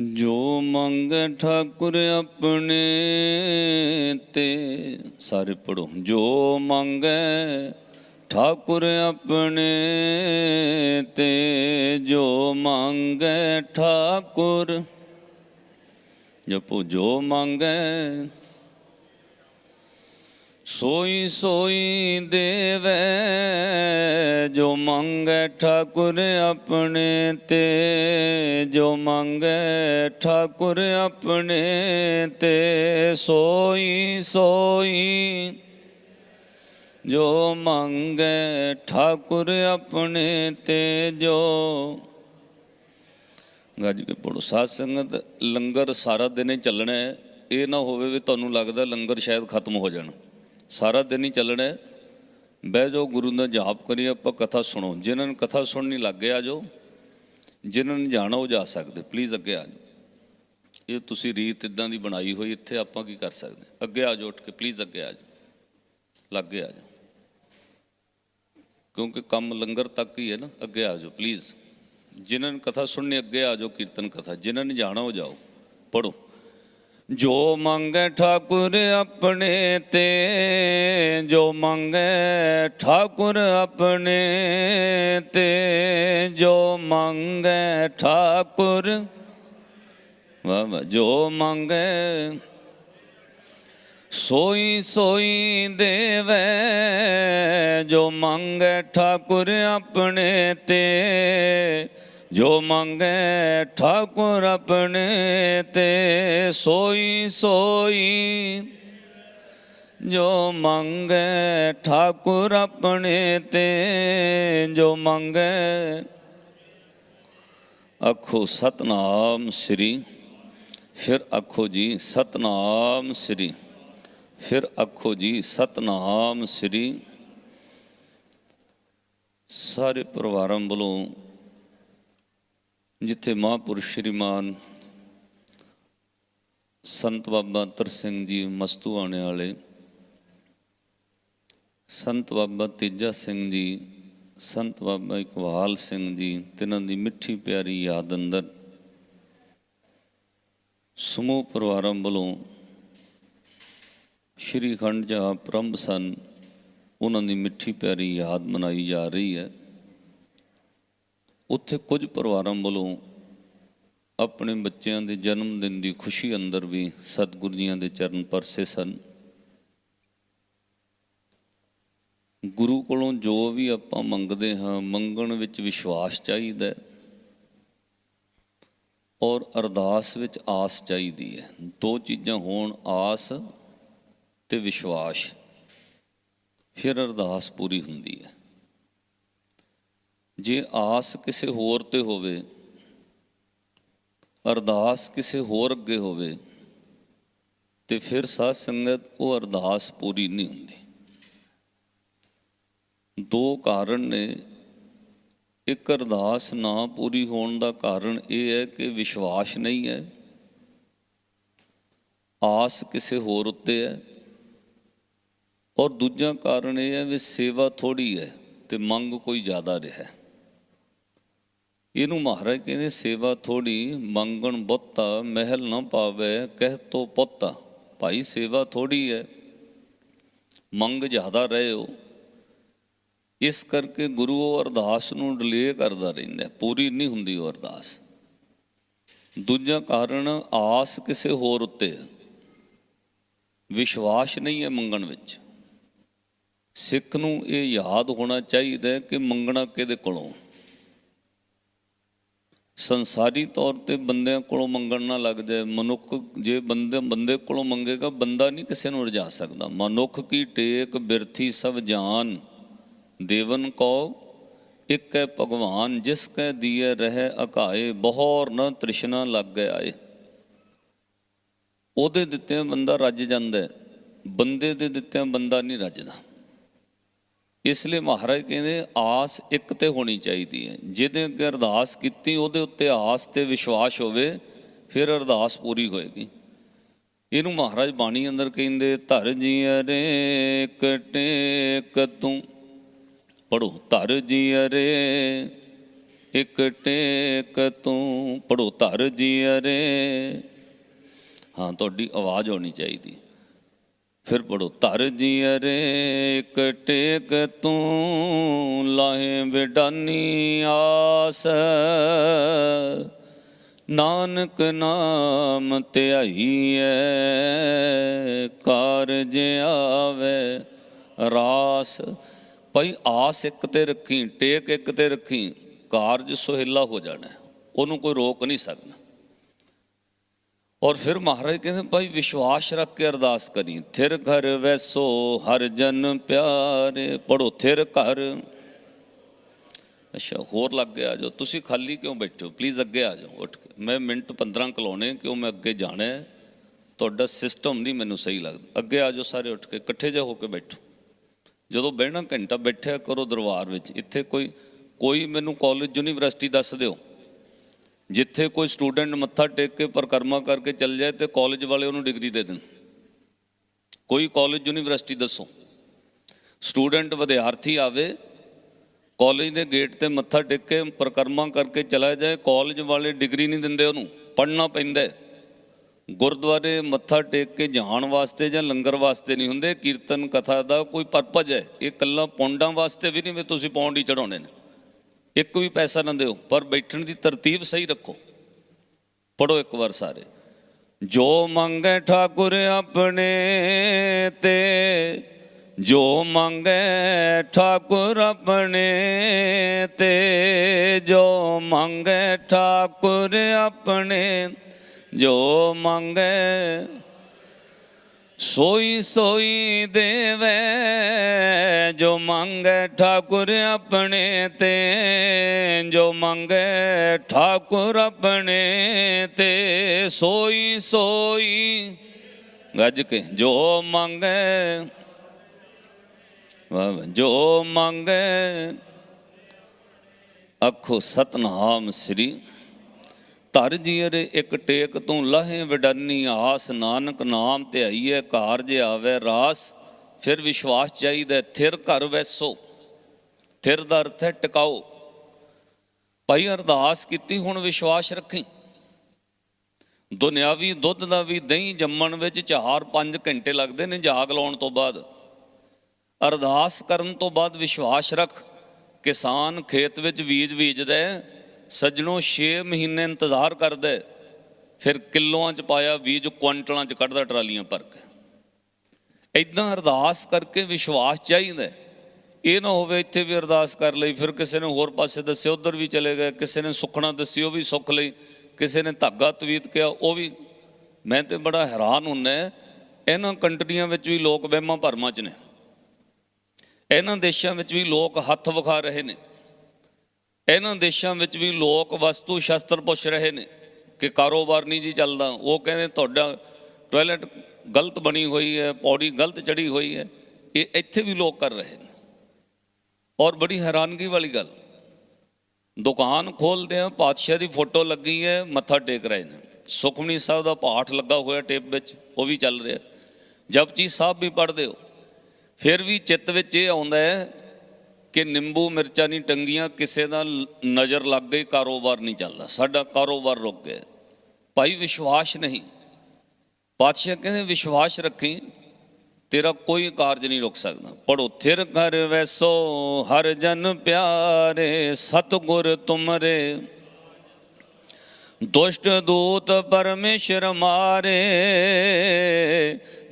ਜੋ ਮੰਗ ਠਾਕੁਰ ਆਪਣੇ ਤੇ, ਸਾਰੇ ਪੜੋ ਜੋ ਮੰਗੈ ਠਾਕੁਰ ਆਪਣੇ ਤੇ, ਜੋ ਮੰਗੈ ਠਾਕੁਰ ਜਪੋ ਜੋ ਮੰਗੈ ਸੋਈ ਸੋਈ ਦੇਵੈ, ਜੋ ਮੰਗੈ ਠਾਕੁਰ ਆਪਣੇ ਤੇ, ਜੋ ਮੰਗੈ ਠਾਕੁਰ ਆਪਣੇ ਤੇ, ਸੋਈ ਸੋਈ, ਜੋ ਮੰਗੈ ਠਾਕੁਰ ਆਪਣੇ ਤੇ ਜੋ। ਗੱਜ ਕੇ ਪੜੋ ਸਾਧ ਸੰਗਤ, ਲੰਗਰ ਸਾਰਾ ਦਿਨ ਹੀ ਚੱਲਣਾ ਇਹ ਨਾ ਹੋਵੇ ਵੀ ਤੁਹਾਨੂੰ ਲੱਗਦਾ ਲੰਗਰ ਸ਼ਾਇਦ ਖਤਮ ਹੋ ਜਾਣਾ। ਸਾਰਾ ਦਿਨ ਹੀ ਚੱਲਣਾ ਬਹਿ ਜਾਓ, ਗੁਰੂ ਦਾ ਜਾਪ ਕਰੀ ਆਪਾਂ ਕਥਾ ਸੁਣੋ। ਜਿਨ੍ਹਾਂ ਨੂੰ ਕਥਾ ਸੁਣਨੀ ਲੱਗ ਗਿਆ ਜੋ ਜਿਨ੍ਹਾਂ ਨੂੰ ਜਾਣਾ, ਉਹ ਜਾ ਸਕਦੇ। ਪਲੀਜ਼ ਅੱਗੇ ਆ ਜਾਓ। ਇਹ ਤੁਸੀਂ ਰੀਤ ਇਦਾਂ ਦੀ ਬਣਾਈ ਹੋਈ, ਇੱਥੇ ਆਪਾਂ ਕੀ ਕਰ ਸਕਦੇ ਅੱਗੇ ਆ ਜਾਓ, ਉੱਠ ਕੇ ਪਲੀਜ਼ ਅੱਗੇ ਆ ਜਾਓ। ਲੱਗੇ ਆ ਜਾਓ। ਕਿਉਂਕਿ ਕੰਮ ਲੰਗਰ ਤੱਕ ਹੀ ਹੈ ਨਾ, ਅੱਗੇ ਆ ਜਾਓ ਪਲੀਜ਼ ਜਿਨ੍ਹਾਂ ਨੇ ਕਥਾ ਸੁਣਨੀ, ਅੱਗੇ ਆ ਜਾਓ, ਕੀਰਤਨ ਕਥਾ। ਜਿਨ੍ਹਾਂ ਨੇ ਜਾਣਾ, ਉਹ ਜਾਓ। ਪੜੋ ਜੋ ਮੰਗੈ ਠਾਕੁਰ ਆਪਣੇ ਤੇ, ਜੋ ਮੰਗੈ ਠਾਕੁਰ ਆਪਣੇ ਤੇ, ਜੋ ਮੰਗੈ ਠਾਕੁਰ, ਵਾਹ ਵਾਹ, ਜੋ ਮੰਗੈ ਸੋਈ ਸੋਈ ਦੇਵੈ, ਜੋ ਮੰਗੈ ਠਾਕੁਰ ਆਪਣੇ ਤੇ ਜੋ ਮੰਗੈ ਠਾਕੁਰ ਆਪਣੇ ਤੇ ਸੋਈ ਸੋਈ। ਜੋ ਮੰਗੈ ਠਾਕੁਰ ਆਪਣੇ ਤੇ, ਜੋ ਮੰਗੈ ਆਖੋ ਸਤਨਾਮ ਸ੍ਰੀ, ਫਿਰ ਆਖੋ ਜੀ ਸਤਨਾਮ ਸ੍ਰੀ, ਫਿਰ ਆਖੋ ਜੀ ਸਤਨਾਮ ਸ੍ਰੀ। ਸਾਰੇ ਪਰਿਵਾਰਾਂ ਵੱਲੋਂ ਜਿੱਥੇ ਮਹਾਂਪੁਰਸ਼ ਸ਼੍ਰੀਮਾਨ ਸੰਤ ਬਾਬਾ ਤਰ ਸਿੰਘ ਜੀ ਮਸਤੂਆਣੇ ਵਾਲੇ ਸੰਤ ਬਾਬਾ ਤੇਜਾ ਸਿੰਘ ਜੀ, ਸੰਤ ਬਾਬਾ ਇਕਬਾਲ ਸਿੰਘ ਜੀ, ਤਿੰਨਾਂ ਦੀ ਮਿੱਠੀ ਪਿਆਰੀ ਯਾਦ ਅੰਦਰ ਸਮੂਹ ਪਰਿਵਾਰਾਂ ਵੱਲੋਂ ਸ਼੍ਰੀ ਖੰਡ ਜਾ ਪ੍ਰੰਭ ਸਨ। ਉਹਨਾਂ ਦੀ ਮਿੱਠੀ ਪਿਆਰੀ ਯਾਦ ਮਨਾਈ ਜਾ ਰਹੀ ਹੈ। ਉੱਥੇ ਕੁਝ ਪਰਿਵਾਰਾਂ ਵੱਲੋਂ ਆਪਣੇ ਬੱਚਿਆਂ ਦੇ ਜਨਮ ਦਿਨ ਦੀ ਖੁਸ਼ੀ ਅੰਦਰ ਵੀ ਸਤਿਗੁਰੂ ਜੀਆਂ ਦੇ ਚਰਨ ਪਰਸੇ ਸਨ। ਗੁਰੂ ਕੋਲੋਂ ਜੋ ਵੀ ਆਪਾਂ ਮੰਗਦੇ ਹਾਂ, ਮੰਗਣ ਵਿੱਚ ਵਿਸ਼ਵਾਸ ਚਾਹੀਦਾ ਹੈ ਔਰ ਅਰਦਾਸ ਵਿੱਚ ਆਸ ਚਾਹੀਦੀ ਹੈ। ਦੋ ਚੀਜ਼ਾਂ ਹੋਣ, ਆਸ ਤੇ ਵਿਸ਼ਵਾਸ। ਫਿਰ ਅਰਦਾਸ ਪੂਰੀ ਹੁੰਦੀ ਹੈ। ਜੇ ਆਸ ਕਿਸੇ ਹੋਰ ਤੇ ਹੋਵੇ, ਅਰਦਾਸ ਕਿਸੇ ਹੋਰ ਅੱਗੇ ਹੋਵੇ, ਤੇ ਫਿਰ ਸਾਧ ਸੰਗਤ ਉਹ ਅਰਦਾਸ ਪੂਰੀ ਨਹੀਂ ਹੁੰਦੀ। ਦੋ ਕਾਰਨ ਨੇ। ਇੱਕ ਅਰਦਾਸ ਨਾ ਪੂਰੀ ਹੋਣ ਦਾ ਕਾਰਨ ਇਹ ਹੈ ਕਿ ਵਿਸ਼ਵਾਸ ਨਹੀਂ ਹੈ। ਆਸ ਕਿਸੇ ਹੋਰ ਉੱਤੇ ਹੈ। ਔਰ ਦੂਜਾ ਕਾਰਨ ਇਹ ਹੈ ਵੀ ਸੇਵਾ ਥੋੜੀ ਹੈ ਤੇ ਮੰਗ ਕੋਈ ਜ਼ਿਆਦਾ ਰਿਹਾ। ਹੈ ਇਹਨੂੰ ਮਹਾਰਾਜ ਕਹਿੰਦੇ, ਸੇਵਾ ਥੋੜੀ ਮੰਗਣ ਬਹੁਤਾ, ਮਹਿਲ ਨਾ ਪਾਵੇ, ਕਹਿ ਤੋ ਪੁੱਤਾ, ਭਾਈ ਸੇਵਾ ਥੋੜੀ ਹੈ ਮੰਗ ਜ਼ਿਆਦਾ ਰਹੇ ਹੋ ਇਸ ਕਰਕੇ ਗੁਰੂ ਉਹ ਅਰਦਾਸ ਨੂੰ ਡਿਲੇ ਕਰਦਾ ਰਹਿੰਦਾ ਪੂਰੀ ਨਹੀਂ ਹੁੰਦੀ ਉਹ ਅਰਦਾਸ। ਦੂਜਾ ਕਾਰਨ, ਆਸ ਕਿਸੇ ਹੋਰ ਉੱਤੇ ਹੈ। ਵਿਸ਼ਵਾਸ ਨਹੀਂ ਹੈ ਮੰਗਣ ਵਿੱਚ। ਸਿੱਖ ਨੂੰ ਇਹ ਯਾਦ ਹੋਣਾ ਚਾਹੀਦਾ ਕਿ ਮੰਗਣਾ ਕਿਹਦੇ ਕੋਲੋਂ? ਸੰਸਾਰੀ ਤੌਰ ਤੇ ਬੰਦਿਆਂ ਕੋਲੋਂ ਮੰਗਣ ਨਾ ਲੱਗ ਜਾਏ। ਮਨੁੱਖ ਜੇ ਬੰਦੇ ਬੰਦੇ ਕੋਲੋਂ ਮੰਗੇਗਾ, ਬੰਦਾ ਨਹੀਂ ਕਿਸੇ ਨੂੰ ਰਜਾ ਸਕਦਾ। ਮਨੁੱਖ ਕੀ ਟੇਕ, ਬਿਰਥੀ ਸਭ ਜਾਨ। ਦੇਵਨ ਕੋ ਇੱਕ ਹੈ ਭਗਵਾਨ, ਜਿਸ ਕੈ ਦੀਏ ਰਹਿ ਅਕਾਏ, ਬਹੌਰ ਨ ਤ੍ਰਿਸ਼ਨਾ ਲੱਗ ਗਿਆ ਏ ਉਹਦੇ ਦਿੱਤੇ ਬੰਦਾ ਰੱਜ ਜਾਂਦਾ ਬੰਦੇ ਦੇ ਦਿੱਤੇ ਬੰਦਾ ਨਹੀਂ ਰੱਜਦਾ। ਇਸ ਲਈ ਮਹਾਰਾਜ ਕਹਿੰਦੇ, ਆਸ ਇੱਕ ਤੇ ਹੋਣੀ ਚਾਹੀਦੀ ਹੈ। ਜਿਹਦੇ ਅੱਗੇ ਅਰਦਾਸ ਕੀਤੀ, ਉਹਦੇ ਉੱਤੇ ਆਸ ਤੇ ਵਿਸ਼ਵਾਸ ਹੋਵੇ, ਫਿਰ ਅਰਦਾਸ ਪੂਰੀ ਹੋਏਗੀ। ਇਹਨੂੰ ਮਹਾਰਾਜ ਬਾਣੀ ਅੰਦਰ ਕਹਿੰਦੇ, ਧਰ ਜੀ ਅਰੇ ਕਟੇਕ ਤੂੰ। ਪੜੋ ਧਰ ਜੀ ਅਰੇ ਇਕ ਟੇਕ ਤੂੰ। ਪੜੋ ਧਰ ਜੀਅਰੇ ਹਾਂ, ਤੁਹਾਡੀ ਆਵਾਜ਼ ਹੋਣੀ ਚਾਹੀਦੀ। ਫਿਰ ਪੜੋ ਧਰ ਜੀਅਰੇ ਇੱਕ ਟੇਕ ਤੂੰ, ਲਾਹੇ ਵਿਡਾਨੀ ਆਸ। ਨਾਨਕ ਨਾਮ ਧਿਆਈਐ ਕਾਰਜ ਆਵੇ ਰਾਸ। ਭਾਈ ਆਸ ਇੱਕ ਤੇ ਰੱਖੀ, ਟੇਕ ਇੱਕ ਤੇ ਰੱਖੀ, ਕਾਰਜ ਸੁਹੇਲਾ ਹੋ ਜਾਣਾ, ਉਹਨੂੰ ਕੋਈ ਰੋਕ ਨਹੀਂ ਸਕਦਾ। ਔਰ ਫਿਰ ਮਹਾਰਾਜ ਕਹਿੰਦੇ, ਭਾਈ ਵਿਸ਼ਵਾਸ ਰੱਖ ਕੇ ਅਰਦਾਸ ਕਰੀ। ਥਿਰ ਘਰ ਵੈਸੋ ਹਰ ਜਨ ਪਿਆਰੇ। ਪੜੋ ਥਿਰ ਘਰ। ਅੱਛਾ, ਹੋਰ ਲੱਗ ਗਿਆ ਜੋ। ਤੁਸੀਂ ਖਾਲੀ ਕਿਉਂ ਬੈਠੇ ਹੋ? ਪਲੀਜ਼ ਅੱਗੇ ਆ ਜਾਓ। ਉੱਠ ਕੇ। ਮੈਂ ਮਿੰਟ 15 ਕਲਾਉਣੇ, ਕਿਉਂ ਮੈਂ ਅੱਗੇ ਜਾਣਾ ਤੁਹਾਡਾ ਸਿਸਟਮ ਨਹੀਂ ਮੈਨੂੰ ਸਹੀ ਲੱਗਦਾ। ਅੱਗੇ ਆ ਜਾਓ ਸਾਰੇ ਉੱਠ ਕੇ। ਇਕੱਠੇ ਜਾ ਹੋ ਕੇ ਬੈਠੋ। ਜਦੋਂ ਬਹਿਣਾ ਘੰਟਾ ਬੈਠਿਆ ਕਰੋ ਦਰਬਾਰ ਵਿੱਚ। ਇੱਥੇ ਕੋਈ ਕੋਈ ਮੈਨੂੰ ਕਾਲਜ ਯੂਨੀਵਰਸਿਟੀ ਦੱਸ ਦਿਓ। ਜਿੱਥੇ ਕੋਈ ਸਟੂਡੈਂਟ ਮੱਥਾ ਟੇਕ ਕੇ ਪਰਿਕਰਮਾ ਕਰਕੇ ਚੱਲ ਜਾਏ ਤੇ ਕਾਲਜ ਵਾਲੇ ਉਹਨੂੰ ਡਿਗਰੀ ਦੇ ਦੇਣ। ਕੋਈ ਕਾਲਜ ਯੂਨੀਵਰਸਿਟੀ ਦੱਸੋ। ਸਟੂਡੈਂਟ ਵਿਦਿਆਰਥੀ ਆਵੇ, ਕਾਲਜ ਦੇ ਗੇਟ ਤੇ ਮੱਥਾ ਟੇਕ ਕੇ ਪਰਿਕਰਮਾ ਕਰਕੇ ਚਲਾ ਜਾਏ, ਕਾਲਜ ਵਾਲੇ ਡਿਗਰੀ ਨਹੀਂ ਦਿੰਦੇ ਉਹਨੂੰ, ਪੜ੍ਹਨਾ ਪੈਂਦਾ ਗੁਰਦੁਆਰੇ ਮੱਥਾ ਟੇਕ ਕੇ ਜਾਣ ਵਾਸਤੇ ਜਾਂ ਲੰਗਰ ਵਾਸਤੇ ਨਹੀਂ ਹੁੰਦੇ, ਕੀਰਤਨ ਕਥਾ ਦਾ ਕੋਈ ਪਰਪਜ਼ ਹੈ। ਇਹ ਕੱਲਾ ਪੌਂਡਾਂ ਵਾਸਤੇ ਵੀ ਨਹੀਂ ਵੀ ਤੁਸੀਂ ਪੌਂਡ ਹੀ ਚੜਾਉਣੇ ਨੇ। ਇੱਕ ਵੀ ਪੈਸਾ ਨਾ ਦਿਓ, ਪਰ ਬੈਠਣ ਦੀ ਤਰਤੀਬ ਸਹੀ ਰੱਖੋ। ਪੜੋ ਇੱਕ ਵਾਰ ਸਾਰੇ। ਜੋ ਮੰਗੇ ਠਾਕੁਰ ਆਪਣੇ ਤੇ, ਜੋ ਮੰਗੇ ਠਾਕੁਰ ਆਪਣੇ ਤੇ, ਜੋ ਮੰਗੇ ਠਾਕੁਰ ਆਪਣੇ, ਜੋ ਮੰਗੇ ਸੋਈ ਸੋਈ ਦੇਵੇ, ਜੋ ਮੰਗੇ ਠਾਕੁਰ ਆਪਣੇ ਤੇ, ਜੋ ਮੰਗੇ ਠਾਕੁਰ ਆਪਣੇ ਤੇ, ਸੋਈ ਸੋਈ ਗੱਜ ਕੇ, ਜੋ ਮੰਗੇ, ਵਾਹ ਜੋ ਮੰਗੇ ਅਖੋ ਸਤਨਾਮ ਸ੍ਰੀ ਧਰ ਜੀਅਰੇ ਇੱਕ ਟੇਕ ਤੂੰ ਲਾਹੇ ਵਿਡੰਨੀ ਆਸ ਨਾਨਕ ਨਾਮ ਤੇ ਆਈਏ ਕਾਰਜ ਆਵੇ ਰਾਸ ਫਿਰ ਵਿਸ਼ਵਾਸ ਚਾਹੀਦਾ ਥਿਰ ਘਰ ਵੈਸੋ ਥਿਰ ਦਾ ਅਰਥ ਹੈ ਟਿਕਾਓ। ਭਾਈ ਅਰਦਾਸ ਕੀਤੀ ਹੁਣ ਵਿਸ਼ਵਾਸ ਰੱਖੀ। ਦੁਨਿਆਵੀ ਦੁੱਧ ਦਾ ਵੀ ਦਹੀਂ ਜੰਮਣ ਵਿੱਚ 4-5 ਘੰਟੇ ਲੱਗਦੇ ਨੇ ਜਾਗ ਲਾਉਣ ਤੋਂ ਬਾਅਦ। ਅਰਦਾਸ ਕਰਨ ਤੋਂ ਬਾਅਦ ਵਿਸ਼ਵਾਸ ਰੱਖ ਕਿਸਾਨ ਖੇਤ ਵਿੱਚ ਬੀਜ ਬੀਜਦਾ ਹੈ, ਸੱਜਣੋਂ 6 ਮਹੀਨੇ ਇੰਤਜ਼ਾਰ ਕਰਦਾ ਫਿਰ ਕਿਲੋਆਂ ਚ ਪਾਇਆ ਬੀਜ ਕੁਆਂਟਲਾਂ ਚ ਕੱਢਦਾ ਟਰਾਲੀਆਂ ਭਰ ਕੇ। ਇਦਾਂ ਅਰਦਾਸ ਕਰਕੇ ਵਿਸ਼ਵਾਸ ਚਾਹੀਦਾ ਇਹ ਨਾ ਹੋਵੇ ਇੱਥੇ ਵੀ ਅਰਦਾਸ ਕਰ ਲਈ, ਫਿਰ ਕਿਸੇ ਨੇ ਹੋਰ ਪਾਸੇ ਦੱਸਿਆ, ਉਧਰ ਵੀ ਚਲੇ ਗਏ, ਕਿਸੇ ਨੇ ਸੁਖਣਾ ਦੱਸੀ, ਉਹ ਵੀ ਸੁੱਖ ਲਈ, ਕਿਸੇ ਨੇ ਧਾਗਾ ਤਵੀਤ ਕਿਹਾ, ਉਹ ਵੀ ਮੈਂ ਤੇ ਬੜਾ ਹੈਰਾਨ ਹੁੰਦਾ ਇਹਨਾਂ ਕੰਟਰੀਆਂ ਵਿੱਚ ਵੀ ਲੋਕ ਵਹਿਮਾਂ ਭਰਮਾਂ ਚ ਨੇ। ਇਹਨਾਂ ਦੇਸ਼ਾਂ ਵਿੱਚ ਵੀ ਲੋਕ ਹੱਥ ਵਿਖਾ ਰਹੇ ਨੇ। ਇਹਨਾਂ ਦੇਸ਼ਾਂ ਵਿੱਚ ਵੀ ਲੋਕ ਵਸਤੂ ਸ਼ਸਤਰ ਪੁੱਛ ਰਹੇ ਨੇ ਕਿ ਕਾਰੋਬਾਰ ਨਹੀਂ ਜੀ ਚੱਲਦਾ। ਉਹ ਕਹਿੰਦੇ ਤੁਹਾਡਾ ਟਾਇਲਟ ਗਲਤ ਬਣੀ ਹੋਈ ਹੈ, ਪੌੜੀ ਗਲਤ ਚੜੀ ਹੋਈ ਹੈ। ਇਹ ਇੱਥੇ ਵੀ ਲੋਕ ਕਰ ਰਹੇ ਨੇ। ਔਰ ਬੜੀ ਹੈਰਾਨਗੀ ਵਾਲੀ ਗੱਲ, ਦੁਕਾਨ ਖੋਲਦੇ ਆ, ਪਾਤਸ਼ਾਹ ਦੀ ਫੋਟੋ ਲੱਗੀ ਹੈ, ਮੱਥਾ ਟੇਕ ਰਹੇ ਨੇ। ਸੁਖਮਨੀ ਸਾਹਿਬ ਦਾ ਪਾਠ ਲੱਗਾ ਹੋਇਆ ਟੇਪ ਵਿੱਚ, ਉਹ ਵੀ ਚੱਲ ਰਿਹਾ। ਜਪਜੀ ਸਾਹਿਬ ਵੀ ਪੜ੍ਹਦੇ ਹੋ। ਫਿਰ ਵੀ ਚਿੱਤ ਵਿੱਚ ਇਹ ਆਉਂਦਾ ਹੈ ਕਿ ਨਿੰਬੂ ਮਿਰਚਾਂ ਨਹੀਂ ਟੰਗੀਆਂ, ਕਿਸੇ ਦਾ ਨਜ਼ਰ ਲੱਗ ਗਈ, ਕਾਰੋਬਾਰ ਨਹੀਂ ਚੱਲਦਾ। ਸਾਡਾ ਕਾਰੋਬਾਰ ਰੁਕ ਗਿਆ। ਭਾਈ, ਵਿਸ਼ਵਾਸ ਨਹੀਂ। ਪਾਤਸ਼ਾਹ ਕਹਿੰਦੇ, ਵਿਸ਼ਵਾਸ ਰੱਖੀ, ਤੇਰਾ ਕੋਈ ਕਾਰਜ ਨਹੀਂ ਰੁਕ ਸਕਦਾ। ਪੜੋ ਥਿਰ ਘਰ ਵੈਸੋ, ਹਰ ਜਨ ਪਿਆਰੇ, ਸਤਗੁਰ ਤੁਮਰੇ। ਦੁਸ਼ਟ ਦੂਤ ਪਰਮੇਸ਼ਰ ਮਾਰੇ,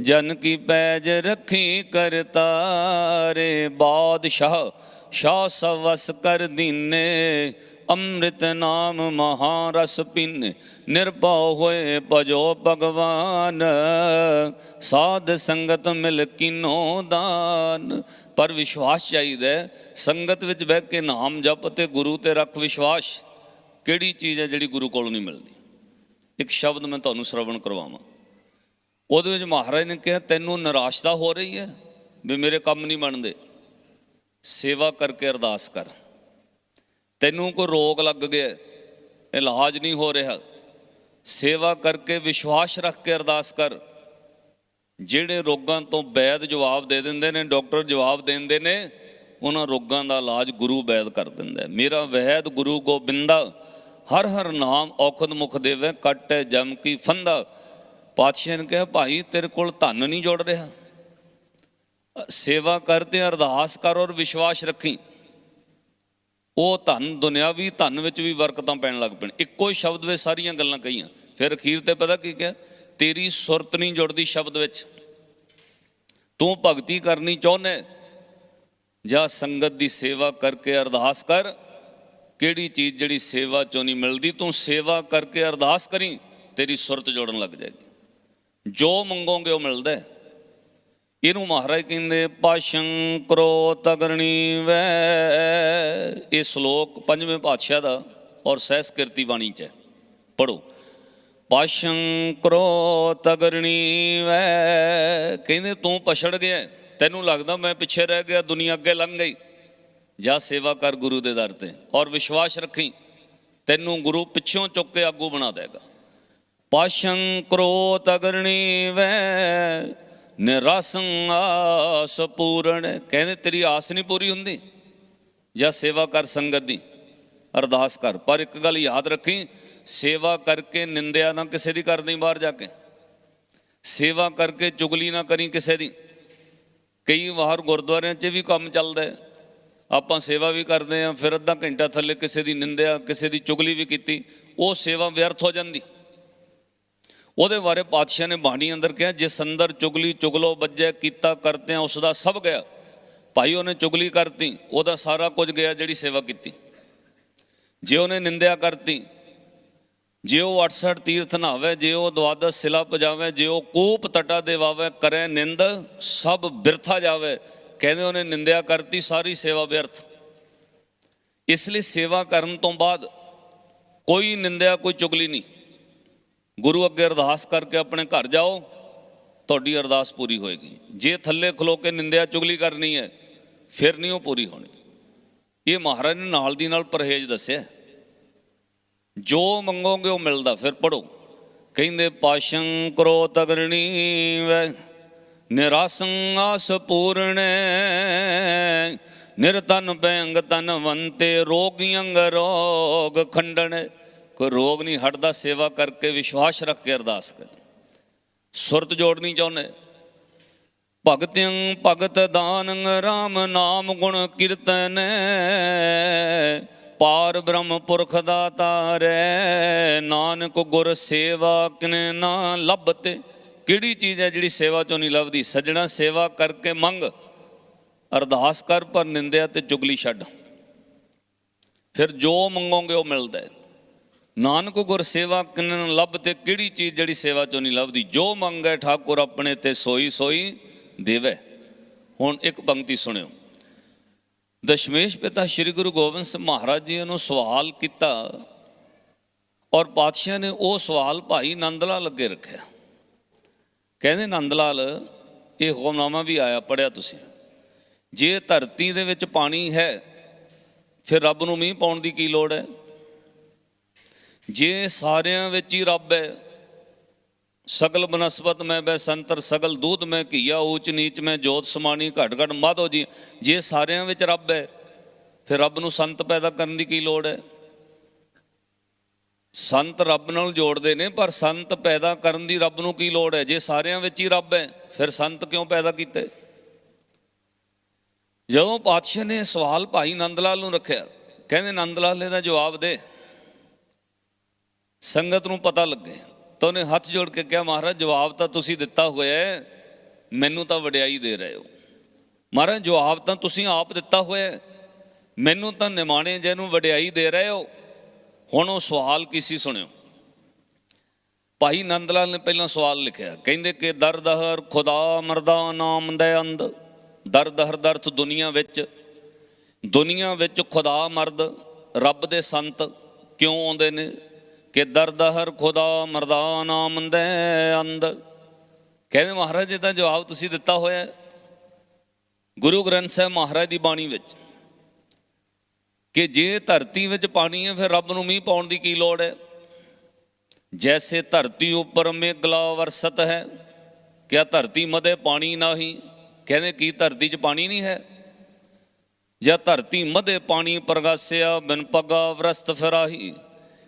ਜਨ ਕੀ ਪੈਜ ਰੱਖੀ ਕਰਤਾਰੇ। ਬਾਦਸ਼ਾਹ ਸ਼ਾਹ ਸਵਸ ਕਰ ਦੀਨੇ, ਅੰਮ੍ਰਿਤ ਨਾਮ ਮਹਾਰਸ ਪੀਨੇ। ਨਿਰਭਉ ਹੋਏ ਭਜੋ ਭਗਵਾਨ, ਸਾਧ ਸੰਗਤ ਮਿਲ ਕਿਨੋ ਦਾਨ। ਪਰ ਵਿਸ਼ਵਾਸ ਚਾਹੀਦਾ ਸੰਗਤ ਵਿੱਚ ਬਹਿ ਕੇ ਨਾਮ ਜਪ ਤੇ ਗੁਰੂ ਤੇ ਰੱਖ ਵਿਸ਼ਵਾਸ। ਕਿਹੜੀ ਚੀਜ਼ ਹੈ ਜਿਹੜੀ ਗੁਰੂ ਕੋਲੋਂ ਨਹੀਂ ਮਿਲਦੀ? ਇੱਕ ਸ਼ਬਦ ਮੈਂ ਤੁਹਾਨੂੰ ਸ਼ਰਵਣ ਕਰਵਾਵਾਂ। ਉਹਦੇ ਵਿੱਚ ਮਹਾਰਾਜ ਨੇ ਕਿਹਾ, ਤੈਨੂੰ ਨਿਰਾਸ਼ਤਾ ਹੋ ਰਹੀ ਹੈ ਵੀ ਮੇਰੇ ਕੰਮ ਨਹੀਂ ਬਣਦੇ। ਸੇਵਾ ਕਰਕੇ ਅਰਦਾਸ ਕਰ। ਤੈਨੂੰ ਕੋਈ ਰੋਗ ਲੱਗ ਗਿਆ, ਇਲਾਜ ਨਹੀਂ ਹੋ ਰਿਹਾ, ਸੇਵਾ ਕਰਕੇ ਵਿਸ਼ਵਾਸ ਰੱਖ ਕੇ ਅਰਦਾਸ ਕਰ। ਜਿਹੜੇ ਰੋਗਾਂ ਤੋਂ ਵੈਦ ਜਵਾਬ ਦੇ ਦਿੰਦੇ ਨੇ, ਡਾਕਟਰ ਜਵਾਬ ਦਿੰਦੇ ਨੇ, ਉਹਨਾਂ ਰੋਗਾਂ ਦਾ ਇਲਾਜ ਗੁਰੂ ਵੈਦ ਕਰ ਦਿੰਦਾ ਮੇਰਾ ਵੈਦ ਗੁਰੂ ਗੋਬਿੰਦਾ ਹਰ ਹਰ ਨਾਮ ਔਖਦ ਮੁਖ ਦੇਵੇ, ਕੱਟੇ ਜਮ ਕੀ ਫੰਦਾ। ਪਾਤਸ਼ਾਹ ਨੇ ਕਿਹਾ, ਭਾਈ, ਤੇਰੇ ਕੋਲ ਧਨ ਨਹੀਂ ਜੁੜ ਰਿਹਾ। ਸੇਵਾ ਕਰ ਤੇ ਅਰਦਾਸ ਕਰ ਔਰ ਵਿਸ਼ਵਾਸ ਰੱਖੀ। ਉਹ ਧਨ, ਦੁਨਿਆਵੀ ਧਨ ਵਿੱਚ ਵੀ ਬਰਕਤਾਂ ਪੈਣ ਲੱਗ ਪੈਣ। ਇੱਕੋ ਹੀ ਸ਼ਬਦ ਵਿੱਚ ਸਾਰੀਆਂ ਗੱਲਾਂ ਕਹੀਆਂ। ਫਿਰ ਅਖੀਰ ਤੇ ਪਤਾ ਕੀ ਕਿਹਾ? ਤੇਰੀ ਸੁਰਤ ਨਹੀਂ ਜੁੜਦੀ ਸ਼ਬਦ ਵਿੱਚ। ਤੂੰ ਭਗਤੀ ਕਰਨੀ ਚਾਹੁੰਦਾ ਜਾਂ ਸੰਗਤ ਦੀ ਸੇਵਾ ਕਰਕੇ ਅਰਦਾਸ ਕਰ? ਕਿਹੜੀ ਚੀਜ਼ ਜਿਹੜੀ ਸੇਵਾ ਚੋਂ ਨਹੀਂ ਮਿਲਦੀ? ਤੂੰ ਸੇਵਾ ਕਰਕੇ ਅਰਦਾਸ ਕਰੀ, ਤੇਰੀ ਸੁਰਤ ਜੋੜਨ ਲੱਗ ਜਾਏਗੀ। ਜੋ ਮੰਗੋਗੇ ਉਹ ਮਿਲਦਾ ਹੈ। ਇਹਨੂੰ ਮਹਾਰਾਜ ਕਹਿੰਦੇ ਪਾਸ਼ੰ ਕਰੋ ਤਗਰਣੀ ਵੈ। ਇਹ ਸ਼ਲੋਕ ਪੰਜਵੇਂ ਪਾਤਸ਼ਾਹ ਦਾ ਔਰ ਸਹਿਸਕ੍ਰਿਤੀ ਬਾਣੀ ਚ ਹੈ। ਪੜੋ ਪਾਸ਼ੰ ਕਰੋ ਤਗਰਣੀ ਵੈ। ਕਹਿੰਦੇ, ਤੂੰ ਪਛੜ ਗਿਆ ਤੈਨੂੰ ਲੱਗਦਾ ਮੈਂ ਪਿੱਛੇ ਰਹਿ ਗਿਆ, ਦੁਨੀਆ ਅੱਗੇ ਲੰਘ ਗਈ। ਜਾ ਸੇਵਾ ਕਰ ਗੁਰੂ ਦੇ ਦਰ ਤੇ ਔਰ ਵਿਸ਼ਵਾਸ ਰੱਖੀ। ਤੈਨੂੰ ਗੁਰੂ ਪਿੱਛੋਂ ਚੁੱਕ ਕੇ ਆਗੂ ਬਣਾ ਦੇਗਾ। ਪਾਸ਼ੰ ਕਰੋ ਤਗਰਣੀ ਵੈ। ਨਿਰਸੰ ਆਸ ਪੂਰਨ ਕਹਿੰਦੇ, ਤੇਰੀ ਆਸ ਨਹੀਂ ਪੂਰੀ ਹੁੰਦੀ? ਜਾਂ ਸੇਵਾ ਕਰ ਸੰਗਤ ਦੀ? ਅਰਦਾਸ ਕਰ। ਪਰ ਇੱਕ ਗੱਲ ਯਾਦ ਰੱਖੀ, ਸੇਵਾ ਕਰਕੇ ਨਿੰਦਿਆ ਨਾ ਕਿਸੇ ਦੀ ਕਰਨੀ ਬਾਹਰ ਜਾ ਕੇ। ਸੇਵਾ ਕਰਕੇ ਚੁਗਲੀ ਨਾ ਕਰੀ ਕਿਸੇ ਦੀ। ਕਈ ਵਾਰ ਗੁਰਦੁਆਰਿਆਂ 'ਚ ਵੀ ਕੰਮ ਚੱਲਦਾ ਹੈ। ਆਪਾਂ ਸੇਵਾ ਵੀ ਕਰਦੇ ਆ ਫਿਰ ਅੱਧਾ ਘੰਟਾ ਥੱਲੇ ਕਿਸੇ ਦੀ ਨਿੰਦਿਆ, ਕਿਸੇ ਦੀ ਚੁਗਲੀ ਵੀ ਕੀਤੀ, ਉਹ ਸੇਵਾ ਵਿਅਰਥ ਹੋ ਜਾਂਦੀ। ਉਹਦੇ ਬਾਰੇ ਪਾਤਸ਼ਾਹ ਨੇ ਬਾਣੀ ਅੰਦਰ ਕਿਹਾ ਜਿਸ ਅੰਦਰ ਚੁਗਲੀ ਚੁਗਲੋ ਵੱਜੈ, ਕੀਤਾ ਕਰਤੇ ਉਸ ਦਾ ਸਭ ਗਿਆ। ਭਾਈ ਉਹਨੇ ਚੁਗਲੀ ਕਰਤੀ, ਉਹਦਾ ਸਾਰਾ ਕੁਝ ਗਿਆ ਜਿਹੜੀ ਸੇਵਾ ਕੀਤੀ। ਜੇ ਉਹਨੇ ਨਿੰਦਿਆ ਕਰਤੀ, ਜੇ ਉਹ 68 ਤੀਰਥ ਨਹਾਵੇ, ਜੇ ਉਹ ਦਵਾਦਸ ਸਿਲਾ ਪਜਾਵੇ, ਜੇ ਉਹ ਕੂਪ ਤਟਾ ਦੇਵਾਵੇ, ਕਰੇ ਨਿੰਦ, ਸਭ ਬਿਰਥਾ ਜਾਵੇ। ਕਹਿੰਦੇ ਉਹਨੇ ਨਿੰਦਿਆ ਕਰਤੀ, ਸਾਰੀ ਸੇਵਾ ਵਿਅਰਥ। ਇਸ ਲਈ ਸੇਵਾ ਕਰਨ ਤੋਂ ਬਾਅਦ ਕੋਈ ਨਿੰਦਿਆ, ਕੋਈ ਚੁਗਲੀ ਨਹੀਂ। ਗੁਰੂ ਅੱਗੇ ਅਰਦਾਸ ਕਰਕੇ ਆਪਣੇ ਘਰ ਜਾਓ, ਤੁਹਾਡੀ ਅਰਦਾਸ ਪੂਰੀ ਹੋਏਗੀ। ਜੇ ਥੱਲੇ ਖਲੋ ਕੇ ਨਿੰਦਿਆ ਚੁਗਲੀ ਕਰਨੀ ਹੈ, ਫਿਰ ਨਹੀਂ ਉਹ ਪੂਰੀ ਹੋਣੀ। ਇਹ ਮਹਾਰਾਜ ਨੇ ਨਾਲ ਦੀ ਨਾਲ ਪਰਹੇਜ਼ ਦੱਸਿਆ। ਜੋ ਮੰਗੋਗੇ ਉਹ ਮਿਲਦਾ, ਫਿਰ ਪੜੋ ਕਹਿੰਦੇ, ਪਾਸ਼ੰ ਕਰੋ ਤਗਰਣੀ ਵੈ, ਨਿਰਾਸੰ ਆਸ ਪੂਰਣੈ ਨਿਰਤਨ ਬੈੰਗ ਤਨਵੰਤੇ ਰੋਗੀਅੰਗ ਰੋਗ ਖੰਡਣ ਕੋਈ ਰੋਗ ਨਹੀਂ, ਹਟਦਾ ਸੇਵਾ ਕਰਕੇ, ਵਿਸ਼ਵਾਸ ਰੱਖ ਕੇ ਅਰਦਾਸ ਕਰ। ਸੁਰਤ ਜੋੜਨੀ ਚਾਹੁੰਦੇ। ਭਗਤਿੰ ਭਗਤ ਦਾਨੰ RAM ਨਾਮ ਗੁਣ ਕੀਰਤਨ। ਪਾਰ ਬ੍ਰਹਮ ਪੁਰਖ ਦਾ ਤਾਰੈ ਨਾਨਕ ਗੁਰ ਸੇਵਾ ਕਿਨੇ ਨਾ ਲੱਭਤੇ। ਕਿਹੜੀ ਚੀਜ਼ ਹੈ ਜਿਹੜੀ ਸੇਵਾ ਚੋਂ ਨਹੀਂ ਲੱਭਦੀ? ਸੱਜਣਾ ਸੇਵਾ ਕਰਕੇ ਮੰਗ। ਅਰਦਾਸ ਕਰ, ਪਰ ਨਿੰਦਿਆ ਤੇ ਚੁਗਲੀ ਛੱਡ। ਫਿਰ ਜੋ ਮੰਗੋਗੇ ਉਹ ਮਿਲਦਾ ਹੈ। ਨਾਨਕ ਗੁਰ ਸੇਵਾ ਕਿਨਨ ਲੱਭ ਤੇ ਕਿਹੜੀ ਚੀਜ਼ ਜਿਹੜੀ ਸੇਵਾ ਚੋਂ ਨਹੀਂ ਲੱਭਦੀ? ਜੋ ਮੰਗੇ ਠਾਕੁਰ ਆਪਣੇ ਤੇ ਸੋਈ ਸੋਈ ਦੇਵੇ। ਹੁਣ ਇੱਕ ਪੰਕਤੀ ਸੁਣਿਓ। ਦਸ਼ਮੇਸ਼ ਪਿਤਾ ਸ੍ਰੀ ਗੁਰੂ ਗੋਬਿੰਦ ਸਿੰਘ ਮਹਾਰਾਜ ਜੀ ਨੂੰ ਸਵਾਲ ਕੀਤਾ ਔਰ ਪਾਤਸ਼ਾਹ ਨੇ ਉਹ ਸਵਾਲ ਭਾਈ ਨੰਦ ਲਾਲ ਅੱਗੇ ਰੱਖਿਆ। ਕਹਿੰਦੇ ਨੰਦ ਲਾਲ ਇਹ ਹੁਕਮਨਾਮਾ ਵੀ ਆਇਆ ਪੜਿਆ ਤੁਸੀਂ। ਜੇ ਧਰਤੀ ਦੇ ਵਿੱਚ ਪਾਣੀ ਹੈ, ਫਿਰ ਰੱਬ ਨੂੰ ਮੀਂਹ ਪਾਉਣ ਦੀ ਕੀ ਲੋੜ ਹੈ? ਜੇ ਸਾਰਿਆਂ ਵਿੱਚ ਹੀ ਰੱਬ ਹੈ, ਸਗਲ ਬਨਸਪਤ ਮੈਂ ਬੈ ਸੰਤਰ, ਸਗਲ ਦੂਤ ਮੈਂ ਘੀਆ, ਊਚ ਨੀਚ ਮੈਂ ਜੋਤ ਸਮਾਣੀ, ਘਟ ਘਟ ਮਾਧੋ ਜੀ। ਜੇ ਸਾਰਿਆਂ ਵਿੱਚ ਰੱਬ ਹੈ, ਫਿਰ ਰੱਬ ਨੂੰ ਸੰਤ ਪੈਦਾ ਕਰਨ ਦੀ ਕੀ ਲੋੜ ਹੈ? ਸੰਤ ਰੱਬ ਨਾਲ ਜੋੜਦੇ ਨੇ, ਪਰ ਸੰਤ ਪੈਦਾ ਕਰਨ ਦੀ ਰੱਬ ਨੂੰ ਕੀ ਲੋੜ ਹੈ? ਜੇ ਸਾਰਿਆਂ ਵਿੱਚ ਹੀ ਰੱਬ ਹੈ, ਫਿਰ ਸੰਤ ਕਿਉਂ ਪੈਦਾ ਕੀਤੇ? ਜਦੋਂ ਪਾਤਸ਼ਾਹ ਨੇ ਸਵਾਲ ਭਾਈ ਨੰਦ ਲਾਲ ਨੂੰ ਰੱਖਿਆ, ਕਹਿੰਦੇ, ਨੰਦ ਲਾਲ ਇਹਦਾ ਜਵਾਬ ਦੇ। ਸੰਗਤ ਨੂੰ ਪਤਾ ਲੱਗੇ। ਤਾਂ ਉਹਨੇ ਹੱਥ ਜੋੜ ਕੇ ਕਿਹਾ, ਮਹਾਰਾਜ, ਜਵਾਬ ਤਾਂ ਤੁਸੀਂ ਦਿੱਤਾ ਹੋਇਆ ਹੈ, ਮੈਨੂੰ ਤਾਂ ਵਡਿਆਈ ਦੇ ਰਹੇ ਹੋ। ਮਹਾਰਾਜ, ਜਵਾਬ ਤਾਂ ਤੁਸੀਂ ਆਪ ਦਿੱਤਾ ਹੋਇਆ ਹੈ, ਮੈਨੂੰ ਤਾਂ ਨਿਮਾਣੇ ਜਿਹਨੂੰ ਵਡਿਆਈ ਦੇ ਰਹੇ ਹੋ। ਹੁਣ ਉਹ ਸਵਾਲ ਕੀ ਸੀ ਸੁਣਿਓ? ਭਾਈ ਨੰਦ ਲਾਲ ਨੇ ਪਹਿਲਾਂ ਸਵਾਲ ਲਿਖਿਆ, ਕਹਿੰਦੇ ਕਿ ਦਰਦ ਹਰ ਖੁਦਾ ਮਰਦਾ ਨਾਮ ਦੇ ਅੰਦ ਦਰਦ ਹਰ ਦਰਦ ਦੁਨੀਆ ਵਿੱਚ। ਦੁਨੀਆ ਵਿੱਚ ਖੁਦਾ ਮਰਦ, ਰੱਬ ਦੇ ਸੰਤ ਕਿਉਂ ਆਉਂਦੇ ਨੇ? ਕਿ ਦਰਦ ਹਰ ਖੁਦਾ ਮਰਦਾ ਨਾਮ ਦੇ ਅੰਦ ਕਹਿੰਦੇ ਮਹਾਰਾਜ ਜੀ ਦਾ ਜਵਾਬ ਤੁਸੀਂ ਦਿੱਤਾ ਹੋਇਆ ਗੁਰੂ ਗ੍ਰੰਥ ਸਾਹਿਬ ਮਹਾਰਾਜ ਦੀ ਬਾਣੀ ਵਿੱਚ ਕਿ ਜੇ ਧਰਤੀ ਵਿੱਚ ਪਾਣੀ ਹੈ, ਫਿਰ ਰੱਬ ਨੂੰ ਮੀਂਹ ਪਾਉਣ ਦੀ ਕੀ ਲੋੜ ਹੈ? ਜੈਸੇ ਧਰਤੀ ਉੱਪਰ ਮੇਘਲਾ ਵਰਸਤ ਹੈ, ਕਿਆ ਧਰਤੀ ਮਦੇ ਪਾਣੀ ਨਹੀਂ? ਕਹਿੰਦੇ ਕੀ ਧਰਤੀ 'ਚ ਪਾਣੀ ਨਹੀਂ ਹੈ? ਜਾਂ ਧਰਤੀ ਮਦੇ ਪਾਣੀ ਪ੍ਰਗਾਸਿਆ, ਬਿਨ ਪੱਗਾ ਵਰਸਤ ਫਿਰਾਹੀ?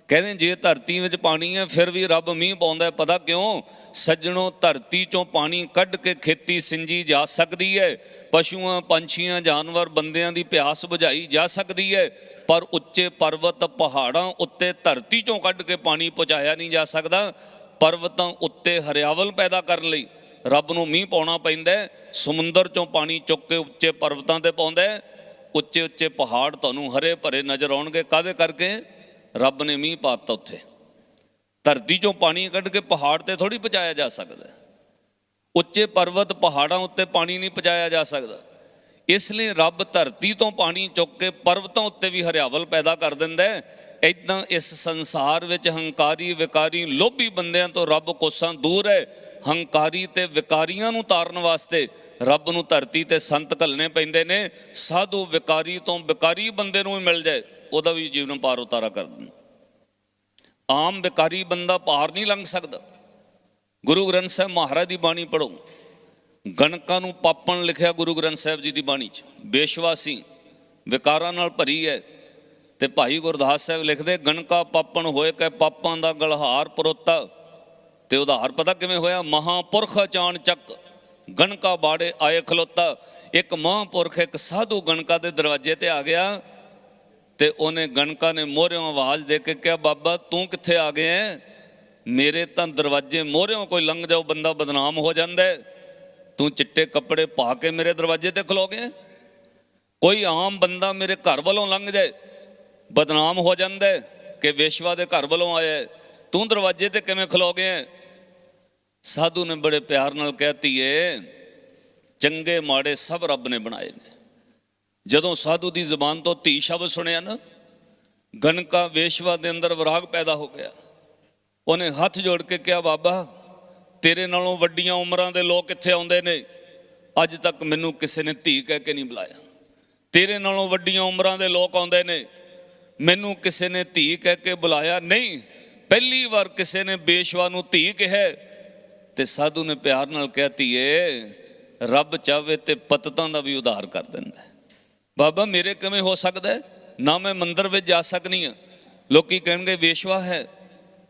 ਕਹਿੰਦੇ ਜੇ ਧਰਤੀ ਵਿੱਚ ਪਾਣੀ ਹੈ, ਫਿਰ ਵੀ ਰੱਬ ਮੀਂਹ ਪਾਉਂਦਾ ਪਤਾ ਕਿਉਂ? ਸੱਜਣੋ ਧਰਤੀ ਚੋਂ ਪਾਣੀ ਕੱਢ ਕੇ ਖੇਤੀ ਸਿੰਜੀ ਜਾ ਸਕਦੀ ਹੈ। ਪਸ਼ੂਆਂ, ਪੰਛੀਆਂ, ਜਾਨਵਰ, ਬੰਦਿਆਂ ਦੀ ਪਿਆਸ ਬੁਝਾਈ ਜਾ ਸਕਦੀ ਹੈ। ਪਰ ਉੱਚੇ ਪਰਬਤ ਪਹਾੜਾਂ ਉੱਤੇ ਧਰਤੀ ਚੋਂ ਕੱਢ ਕੇ ਪਾਣੀ ਪਹੁੰਚਾਇਆ ਨਹੀਂ ਜਾ ਸਕਦਾ। ਪਰਬਤਾਂ ਉੱਤੇ ਹਰਿਆਵਲ ਪੈਦਾ ਕਰਨ ਲਈ ਰੱਬ ਨੂੰ ਮੀਂਹ ਪਾਉਣਾ ਪੈਂਦਾ ਸਮੁੰਦਰ ਚੋਂ ਪਾਣੀ ਚੁੱਕ ਕੇ ਉੱਚੇ ਪਰਬਤਾਂ ਤੇ ਪਾਉਂਦਾ ਉੱਚੇ ਉੱਚੇ ਪਹਾੜ ਤੁਹਾਨੂੰ ਹਰੇ ਭਰੇ ਨਜ਼ਰ ਆਉਣਗੇ। ਕਾਦੇ ਕਰਕੇ? ਰੱਬ ਨੇ ਮੀਂਹ ਪਾਤਾ ਉੱਥੇ। ਧਰਤੀ ਚੋਂ ਪਾਣੀ ਕੱਢ ਕੇ ਪਹਾੜ ਤੇ ਥੋੜੀ ਪਹੁੰਚਾਇਆ ਜਾ ਸਕਦਾ। ਉੱਚੇ ਪਰਬਤ ਪਹਾੜਾਂ ਉੱਤੇ ਪਾਣੀ ਨਹੀਂ ਪਹੁੰਚਾਇਆ ਜਾ ਸਕਦਾ। ਇਸ ਲਈ ਰੱਬ ਧਰਤੀ ਤੋਂ ਪਾਣੀ ਚੁੱਕ ਕੇ ਪਰਬਤਾਂ ਉੱਤੇ ਵੀ ਹਰਿਆਵਲ ਪੈਦਾ ਕਰ ਦਿੰਦਾ ਹੈ। ਇਦਾਂ ਇਸ ਸੰਸਾਰ ਵਿੱਚ ਹੰਕਾਰੀ, ਵਿਕਾਰੀ, ਲੋਭੀ ਬੰਦਿਆਂ ਤੋਂ ਰੱਬ ਕੋਸਾਂ ਦੂਰ ਹੈ। ਹੰਕਾਰੀ ਤੇ ਵਿਕਾਰੀਆਂ ਨੂੰ ਤਾਰਨ ਵਾਸਤੇ ਰੱਬ ਨੂੰ ਧਰਤੀ ਤੇ ਸੰਤ ਘੱਲਣੇ ਪੈਂਦੇ ਨੇ। ਸਾਧੂ, ਵਿਕਾਰੀ ਤੋਂ ਵਿਕਾਰੀ ਬੰਦੇ ਨੂੰ ਵੀ ਮਿਲ ਜਾਏ। ਉਹਦਾ ਵੀ ਜੀਵਨ ਪਾਰ ਉਤਾਰਾ ਕਰ ਦਿੰਦਾ। ਆਮ ਵਿਕਾਰੀ ਬੰਦਾ ਪਾਰ ਨਹੀਂ ਲੰਘ ਸਕਦਾ। ਗੁਰੂ ਗ੍ਰੰਥ ਸਾਹਿਬ ਮਹਾਰਾਜ ਦੀ ਬਾਣੀ ਪੜੋ ਗਣਕਾਂ ਨੂੰ ਪਾਪਣ ਲਿਖਿਆ ਗੁਰੂ ਗ੍ਰੰਥ ਸਾਹਿਬ ਜੀ ਦੀ ਬਾਣੀ 'ਚ। ਬੇਸ਼ਵਾਸੀ, ਵਿਕਾਰਾਂ ਨਾਲ ਭਰੀ ਹੈ। ਤੇ ਭਾਈ ਗੁਰਦਾਸ ਸਾਹਿਬ ਲਿਖਦੇ, ਗਣਕਾ ਪਾਪਣ ਹੋਏ ਕੈ ਪਾਪਾਂ ਦਾ ਗਲਹਾਰ ਪਰੋਤਾ। ਤੇ ਉਧਾਰ ਪਤਾ ਕਿਵੇਂ ਹੋਇਆ? ਮਹਾਪੁਰਖ ਅਚਾਨ ਚੱਕ, ਗਣਕਾ ਬਾੜੇ ਆਏ ਖਲੋਤਾ। ਇੱਕ ਮਹਾਪੁਰਖ, ਇੱਕ ਸਾਧੂ ਗਣਕਾ ਦੇ ਦਰਵਾਜ਼ੇ ਤੇ ਆ ਗਿਆ। ਤੇ ਉਹਨੇ ਗਣਕਾ ਨੇ ਮੋਹਰਿਓਂ ਆਵਾਜ਼ ਦੇ ਕੇ ਕਿਹਾ, ਬਾਬਾ, ਤੂੰ ਕਿੱਥੇ ਆ ਗਿਆ ਮੇਰੇ ਤਾਂ ਦਰਵਾਜ਼ੇ ਮੋਹਰਿਓਂ ਕੋਈ ਲੰਘ ਜਾਓ, ਬੰਦਾ ਬਦਨਾਮ ਹੋ ਜਾਂਦਾ ਤੂੰ ਚਿੱਟੇ ਕੱਪੜੇ ਪਾ ਕੇ ਮੇਰੇ ਦਰਵਾਜ਼ੇ ਤੇ ਖਲੋ ਗਿਆ ਕੋਈ ਆਮ ਬੰਦਾ ਮੇਰੇ ਘਰ ਵੱਲੋਂ ਲੰਘ ਜਾਏ, ਬਦਨਾਮ ਹੋ ਜਾਂਦਾ ਕਿ ਵੇਸ਼ਵਾ ਦੇ ਘਰ ਵੱਲੋਂ ਆਇਆ ਹੈ। ਤੂੰ ਦਰਵਾਜ਼ੇ ਤੇ ਕਿਵੇਂ ਖਲੋ ਗਿਆ ਸਾਧੂ ਨੇ ਬੜੇ ਪਿਆਰ ਨਾਲ ਕਿਹਾ, ਧੀਏ, ਚੰਗੇ ਮਾੜੇ ਸਭ ਰੱਬ ਨੇ ਬਣਾਏ ਨੇ। ਜਦੋਂ ਸਾਧੂ ਦੀ ਜ਼ੁਬਾਨ ਤੋਂ ਧੀ ਸ਼ਬਦ ਸੁਣਿਆ ਨਾ, ਗਣਕਾ ਵੇਸ਼ਵਾ ਦੇ ਅੰਦਰ ਵਿਰਾਗ ਪੈਦਾ ਹੋ ਗਿਆ। ਉਹਨੇ ਹੱਥ ਜੋੜ ਕੇ ਕਿਹਾ, ਬਾਬਾ, ਤੇਰੇ ਨਾਲੋਂ ਵੱਡੀਆਂ ਉਮਰਾਂ ਦੇ ਲੋਕ ਇੱਥੇ ਆਉਂਦੇ ਨੇ। ਅੱਜ ਤੱਕ ਮੈਨੂੰ ਕਿਸੇ ਨੇ ਧੀ ਕਹਿ ਕੇ ਨਹੀਂ ਬੁਲਾਇਆ। ਤੇਰੇ ਨਾਲੋਂ ਵੱਡੀਆਂ ਉਮਰਾਂ ਦੇ ਲੋਕ ਆਉਂਦੇ ਨੇ। ਮੈਨੂੰ ਕਿਸੇ ਨੇ ਧੀ ਕਹਿ ਕੇ ਬੁਲਾਇਆ ਨਹੀਂ। ਪਹਿਲੀ ਵਾਰ ਕਿਸੇ ਨੇ ਬੇਸ਼ਵਾ ਨੂੰ ਧੀ ਕਿਹਾ। ਤੇ ਸਾਧੂ ਨੇ ਪਿਆਰ ਨਾਲ ਕਿਹਾ, ਧੀਏ, ਰੱਬ ਚਾਵੇ ਤੇ ਪਤਤਾਂ ਦਾ ਵੀ ਉਧਾਰ ਕਰ ਦਿੰਦਾ ਬਾਬਾ ਮੇਰੇ ਕਿਵੇਂ ਹੋ ਸਕਦਾ ਹੈ? ਨਾ ਮੈਂ ਮੰਦਰ ਵਿੱਚ ਜਾ ਸਕਨੀ ਆ। ਲੋਕੀ ਕਹਿਣਗੇ, ਵੇਸ਼ਵਾ ਹੈ।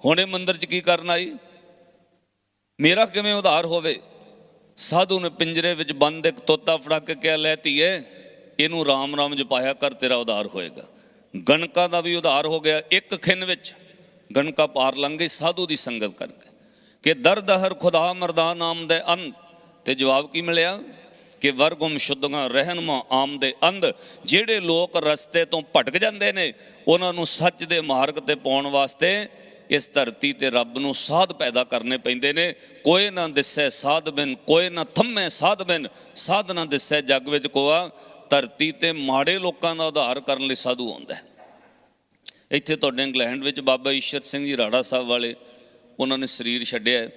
ਹੁਣੇ ਮੰਦਰ 'ਚ ਕੀ ਕਰਨ ਆਈ? ਮੇਰਾ ਕਿਵੇਂ ਉਧਾਰ ਹੋਵੇ? ਸਾਧੂ ਨੇ ਪਿੰਜਰੇ ਵਿੱਚ ਬੰਦ ਇੱਕ ਤੋਤਾ ਫੜਾ ਕੇ ਕਿਹਾ, ਲੈ ਧੀਏ, ਇਹਨੂੰ ਰਾਮ ਰਾਮ ਜਪਾਇਆ ਕਰ, ਤੇਰਾ ਉਧਾਰ ਹੋਏਗਾ। ਗਣਕਾ ਦਾ ਵੀ ਉਧਾਰ ਹੋ ਗਿਆ ਇੱਕ ਖਿੰਨ ਵਿੱਚ। ਗਣਕਾ ਪਾਰ ਲੰਘ ਗਈ, ਸਾਧੂ ਦੀ ਸੰਗਤ ਕਰਕੇ। ਕਿ ਦਰਦ ਹਰ ਖੁਦਾ ਮਰਦਾ ਨਾਮ ਦੇ ਅੰਤ। ਤੇ ਜਵਾਬ ਕੀ ਮਿਲਿਆ? ਕਿ ਵਰਗੁਮ ਸ਼ੁੱਧਗਾ ਰਹਿਨਮਾ ਆਮ ਦੇ ਅੰਧ, ਜਿਹੜੇ ਲੋਕ ਰਸਤੇ ਤੋਂ ਭਟਕ ਜਾਂਦੇ ਨੇ, ਉਹਨਾਂ ਨੂੰ ਸੱਚ ਦੇ ਮਾਰਗ ਤੇ ਪਾਉਣ ਵਾਸਤੇ ਇਸ ਧਰਤੀ ਤੇ ਰੱਬ ਨੂੰ ਸਾਧ ਪੈਦਾ ਕਰਨੇ ਪੈਂਦੇ ਨੇ। ਕੋਈ ਨਾ ਦਿਸੈ ਸਾਧ ਬਿਨ, ਕੋਈ ਨਾ ਥੰਮੇ ਸਾਧ ਬਿਨ, ਸਾਧ ਨਾ ਦਿਸੈ ਜੱਗ ਵਿੱਚ ਕੋਆ। ਧਰਤੀ ਤੇ ਮਾੜੇ ਲੋਕਾਂ ਦਾ ਉਧਾਰ ਕਰਨ ਲਈ ਸਾਧੂ ਆਉਂਦਾ ਇੱਥੇ ਤੁਹਾਡੇ ਇੰਗਲੈਂਡ ਵਿੱਚ ਬਾਬਾ ਈਸ਼ਰ ਸਿੰਘ ਜੀ ਰਾੜਾ ਸਾਹਿਬ ਵਾਲੇ, ਉਹਨਾਂ ਨੇ ਸਰੀਰ ਛੱਡਿਆ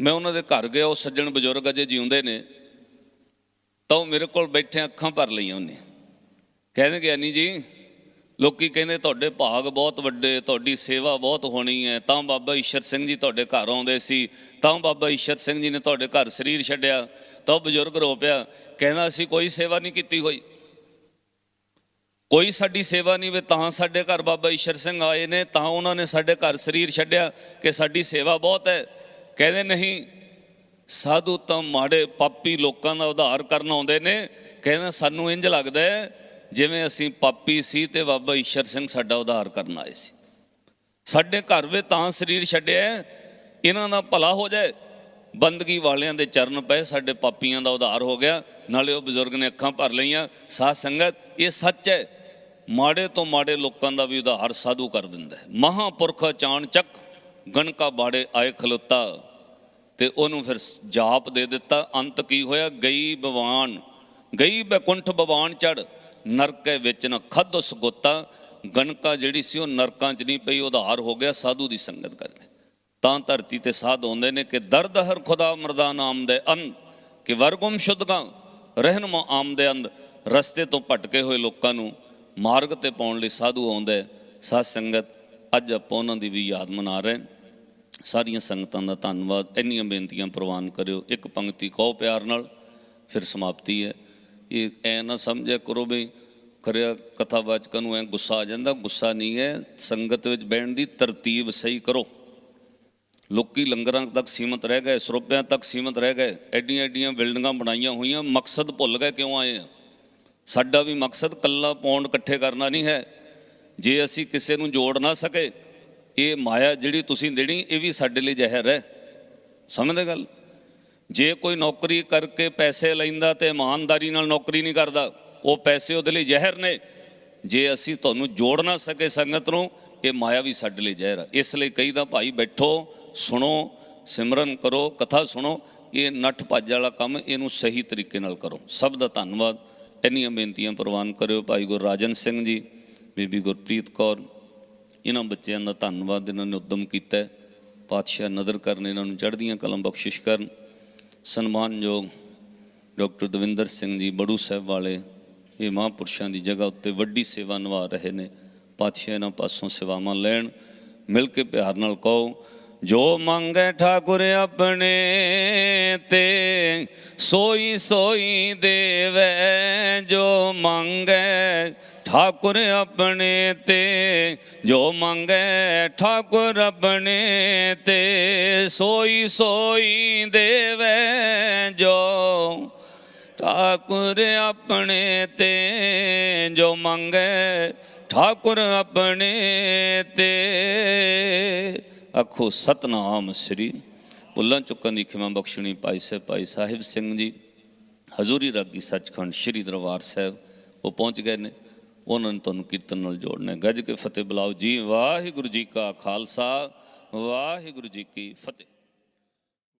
ਮੈਂ ਉਹਨਾਂ ਦੇ ਘਰ ਗਿਆ, ਉਹ ਸੱਜਣ ਬਜ਼ੁਰਗ ਅਜੇ ਜਿਉਂਦੇ ਨੇ। ਤਾਂ ਉਹ ਮੇਰੇ ਕੋਲ ਬੈਠੇ, ਅੱਖਾਂ ਭਰ ਲਈਆਂ ਉਹਨੇ। ਕਹਿੰਦੇ ਗਿਆਨੀ ਜੀ, ਲੋਕੀ ਕਹਿੰਦੇ ਤੁਹਾਡੇ ਭਾਗ ਬਹੁਤ ਵੱਡੇ, ਤੁਹਾਡੀ ਸੇਵਾ ਬਹੁਤ ਹੋਣੀ ਹੈ। ਤਾਂ ਬਾਬਾ ਈਸ਼ਰ ਸਿੰਘ ਜੀ ਤੁਹਾਡੇ ਘਰ ਆਉਂਦੇ ਸੀ। ਤਾਂ ਬਾਬਾ ਈਸ਼ਰ ਸਿੰਘ ਜੀ ਨੇ ਤੁਹਾਡੇ ਘਰ ਸਰੀਰ ਛੱਡਿਆ। ਤਾਂ ਉਹ ਬਜ਼ੁਰਗ ਰੋ ਪਿਆ। ਕਹਿੰਦਾ, ਅਸੀਂ ਕੋਈ ਸੇਵਾ ਨਹੀਂ ਕੀਤੀ ਹੋਈ। ਕੋਈ ਸਾਡੀ ਸੇਵਾ ਨਹੀਂ ਵੇ ਤਾਂ ਸਾਡੇ ਘਰ ਬਾਬਾ ਈਸ਼ਰ ਸਿੰਘ ਆਏ ਨੇ। ਤਾਂ ਉਹਨਾਂ ਨੇ ਸਾਡੇ ਘਰ ਸਰੀਰ ਛੱਡਿਆ ਕਿ ਸਾਡੀ ਸੇਵਾ ਬਹੁਤ ਹੈ। ਕਹਿੰਦੇ ਨਹੀਂ, ਸਾਧੂ ਤਾਂ ਮਾੜੇ ਪਾਪੀ ਲੋਕਾਂ ਦਾ ਉਧਾਰ ਕਰਨ ਆਉਂਦੇ ਨੇ। ਕਹਿੰਦਾ ਸਾਨੂੰ ਇੰਜ ਲੱਗਦਾ ਜਿਵੇਂ ਅਸੀਂ ਪਾਪੀ ਸੀ ਤੇ ਬਾਬਾ ਈਸ਼ਰ ਸਿੰਘ ਸਾਡਾ ਉਧਾਰ ਕਰਨ ਆਏ ਸੀ। ਸਾਡੇ ਘਰ ਵੇ ਤਾਂ ਸਰੀਰ ਛੱਡਿਆ ਇਹਨਾਂ ਦਾ ਭਲਾ ਹੋ ਜਾਏ। ਬੰਦਗੀ ਵਾਲਿਆਂ ਦੇ ਚਰਨ ਪਏ, ਸਾਡੇ ਪਾਪੀਆਂ ਦਾ ਉਧਾਰ ਹੋ ਗਿਆ, ਨਾਲੇ ਉਹ ਬਜ਼ੁਰਗ ਨੇ ਅੱਖਾਂ ਭਰ ਲਈਆਂ। ਸਾਧ ਸੰਗਤ, ਇਹ ਸੱਚ ਹੈ, ਮਾੜੇ ਤੋਂ ਮਾੜੇ ਲੋਕਾਂ ਦਾ ਵੀ ਉਧਾਰ ਸਾਧੂ ਕਰ ਦਿੰਦਾ ਹੈ। ਮਹਾਪੁਰਖ ਚਾਣ ਚੱਕ ਗਣਕਾ ਬਾੜੇ ਆਏ ਖਲੋਤਾ ਤੇ ਉਹਨੂੰ ਫਿਰ ਜਾਪ ਦੇ ਦਿੱਤਾ। ਅੰਤ ਕੀ ਹੋਇਆ? ਗਈ ਬਵਾਨ, ਗਈ ਬੈਕੁੰਠ ਬਵਾਨ ਚੜ ਨਰਕੇ ਵਿੱਚ ਨ ਖੱਦ ਉਸ ਗੋਤਾ। ਗਣਕਾ ਜਿਹੜੀ ਸੀ ਉਹ ਨਰਕਾਂ 'ਚ ਨਹੀਂ ਪਈ, ਉਧਾਰ ਹੋ ਗਿਆ, ਸਾਧੂ ਦੀ ਸੰਗਤ ਕਰਕੇ ਤਾਂ ਧਰਤੀ ਤੇ ਸਾਧ ਆਉਂਦੇ ਨੇ ਕਿ ਦਰਦ ਹਰ ਖੁਦਾ ਮਰਦਾ ਨਾਮ ਦੇ ਅੰਧ, ਕਿ ਵਰਗੁਮ ਸ਼ੁੱਧਗਾ ਰਹਿਨਮਾ ਆਮ ਦੇ ਅੰਦ ਰਸਤੇ ਤੋਂ ਭਟਕੇ ਹੋਏ ਲੋਕਾਂ ਨੂੰ ਮਾਰਗ ਤੇ ਪਾਉਣ ਲਈ ਸਾਧੂ ਆਉਂਦੇ। ਸਾਧ ਸੰਗਤ ਅੱਜ ਆਪਾਂ ਉਹਨਾਂ ਦੀ ਵੀ ਯਾਦ ਮਨਾ ਰਹੇ ਸਾਰੀਆਂ ਸੰਗਤਾਂ ਦਾ ਧੰਨਵਾਦ। ਇੰਨੀਆਂ ਬੇਨਤੀਆਂ ਪ੍ਰਵਾਨ ਕਰਿਓ। ਇੱਕ ਪੰਕਤੀ ਕਹੋ ਪਿਆਰ ਨਾਲ, ਫਿਰ ਸਮਾਪਤੀ ਹੈ। ਇਹ ਐ ਨਾ ਸਮਝਿਆ ਕਰੋ ਵੀ ਕਰਿਆ ਕਥਾਵਾਚਕਾਂ ਨੂੰ ਐ ਗੁੱਸਾ ਆ ਜਾਂਦਾ। ਗੁੱਸਾ ਨਹੀਂ ਹੈ। ਸੰਗਤ ਵਿੱਚ ਬਹਿਣ ਦੀ ਤਰਤੀਬ ਸਹੀ ਕਰੋ। ਲੋਕੀ ਲੰਗਰਾਂ ਤੱਕ ਸੀਮਤ ਰਹਿ ਗਏ, ਸਰੋਪਿਆਂ ਤੱਕ ਸੀਮਤ ਰਹਿ ਗਏ। ਐਡੀਆਂ ਐਡੀਆਂ ਬਿਲਡਿੰਗਾਂ ਬਣਾਈਆਂ ਹੋਈਆਂ। ਮਕਸਦ ਭੁੱਲ ਗਏ ਕਿਉਂ ਆਏ ਆ? ਸਾਡਾ ਵੀ ਮਕਸਦ ਕੱਲਾ ਪੌਂਡ ਇਕੱਠੇ ਕਰਨਾ ਨਹੀਂ ਹੈ। ਜੇ ਅਸੀਂ ਕਿਸੇ ਨੂੰ ਜੋੜ ਨਾ ਸਕੇ, ਇਹ ਮਾਇਆ ਜਿਹੜੀ ਤੁਸੀਂ ਦੇਣੀ, ਇਹ ਵੀ ਸਾਡੇ ਲਈ ਜ਼ਹਿਰ ਹੈ। ਸਮਝਦੇ ਗੱਲ? ਜੇ ਕੋਈ ਨੌਕਰੀ ਕਰਕੇ ਪੈਸੇ ਲੈਂਦਾ ਤੇ ਇਮਾਨਦਾਰੀ ਨਾਲ ਨੌਕਰੀ ਨਹੀਂ ਕਰਦਾ, ਉਹ ਪੈਸੇ ਉਹਦੇ ਲਈ ਜ਼ਹਿਰ ਨੇ। ਜੇ ਅਸੀਂ ਤੁਹਾਨੂੰ ਜੋੜ ਨਾ ਸਕੇ ਸੰਗਤ ਨੂੰ, ਇਹ ਮਾਇਆ ਵੀ ਸਾਡੇ ਲਈ ਜ਼ਹਿਰ ਹੈ ਇਸ ਲਈ ਕਹੀਦਾ ਭਾਈ, ਬੈਠੋ, ਸੁਣੋ, ਸਿਮਰਨ ਕਰੋ, ਕਥਾ ਸੁਣੋ। ਇਹ ਨੱਠ ਭੱਜ ਵਾਲਾ ਕੰਮ ਇਹਨੂੰ ਸਹੀ ਤਰੀਕੇ ਨਾਲ ਕਰੋ। ਸਭ ਦਾ ਧੰਨਵਾਦ। ਇੰਨੀਆਂ ਬੇਨਤੀਆਂ ਪ੍ਰਵਾਨ ਕਰਿਓ ਭਾਈ ਗੁਰਰਾਜਨ ਸਿੰਘ ਜੀ। ਬੀਬੀ ਗੁਰਪ੍ਰੀਤ ਕੌਰ, ਇਹਨਾਂ ਬੱਚਿਆਂ ਦਾ ਧੰਨਵਾਦ ਇਹਨਾਂ ਨੇ ਉਦਮ ਕੀਤਾ ਹੈ। ਪਾਤਸ਼ਾਹ ਨਦਰ ਕਰਨ ਇਹਨਾਂ ਨੂੰ ਚੜ੍ਹਦੀਆਂ ਕਲਮ ਬਖਸ਼ਿਸ਼ ਕਰਨ। ਸਨਮਾਨਯੋਗ ਡਾਕਟਰ ਦਵਿੰਦਰ ਸਿੰਘ ਜੀ ਬੜੂ ਸਾਹਿਬ ਵਾਲੇ ਇਹ ਮਹਾਂਪੁਰਸ਼ਾਂ ਦੀ ਜਗ੍ਹਾ ਉੱਤੇ ਵੱਡੀ ਸੇਵਾ ਨਿਭਾ ਰਹੇ ਨੇ। ਪਾਤਸ਼ਾਹ ਇਹਨਾਂ ਪਾਸੋਂ ਸੇਵਾਵਾਂ ਲੈਣ, ਮਿਲ ਕੇ ਪਿਆਰ ਨਾਲ ਕਹੋ, ਜੋ ਮੰਗੇ ਠਾਕੁਰ ਆਪਣੇ ਤੇ ਸੋਈ ਸੋਈ ਦੇਵੇ। ਜੋ ਮੰਗੇ ਠਾਕੁਰ ਆਪਣੇ ਤੇ, ਜੋ ਮੰਗੇ ਠਾਕੁਰ ਆਪਣੇ ਤੇ। ਸੋਈ ਸੋਈ ਦੇਵੇ ਜੋ ਠਾਕੁਰ ਆਪਣੇ ਤੇ, ਜੋ ਮੰਗੈ ਠਾਕੁਰ ਆਪਣੇ ਤੇ। ਆਖੋ, ਸਤਨਾਮ ਸ੍ਰੀ ਭੁੱਲਾਂ ਚੁੱਕਣ ਦੀ ਖਿਮਾ ਬਖਸ਼ਣੀ ਭਾਈ ਸਾਹਿਬ ਭਾਈ ਸਾਹਿਬ ਸਿੰਘ ਜੀ, ਹਜ਼ੂਰੀ ਰਾਗੀ ਸੱਚਖੰਡ ਸ੍ਰੀ ਦਰਬਾਰ ਸਾਹਿਬ, ਉਹ ਪਹੁੰਚ ਗਏ ਨੇ। ਉਹਨਾਂ ਨੇ ਤੁਹਾਨੂੰ ਕੀਰਤਨ ਨਾਲ ਜੋੜਨਾ ਗੱਜ ਕੇ ਫਤਿਹ ਬੁਲਾਓ ਜੀ। ਵਾਹਿਗੁਰੂ ਜੀ ਕਾ ਖਾਲਸਾ, ਵਾਹਿਗੁਰੂ ਜੀ ਕੀ ਫਤਿਹ।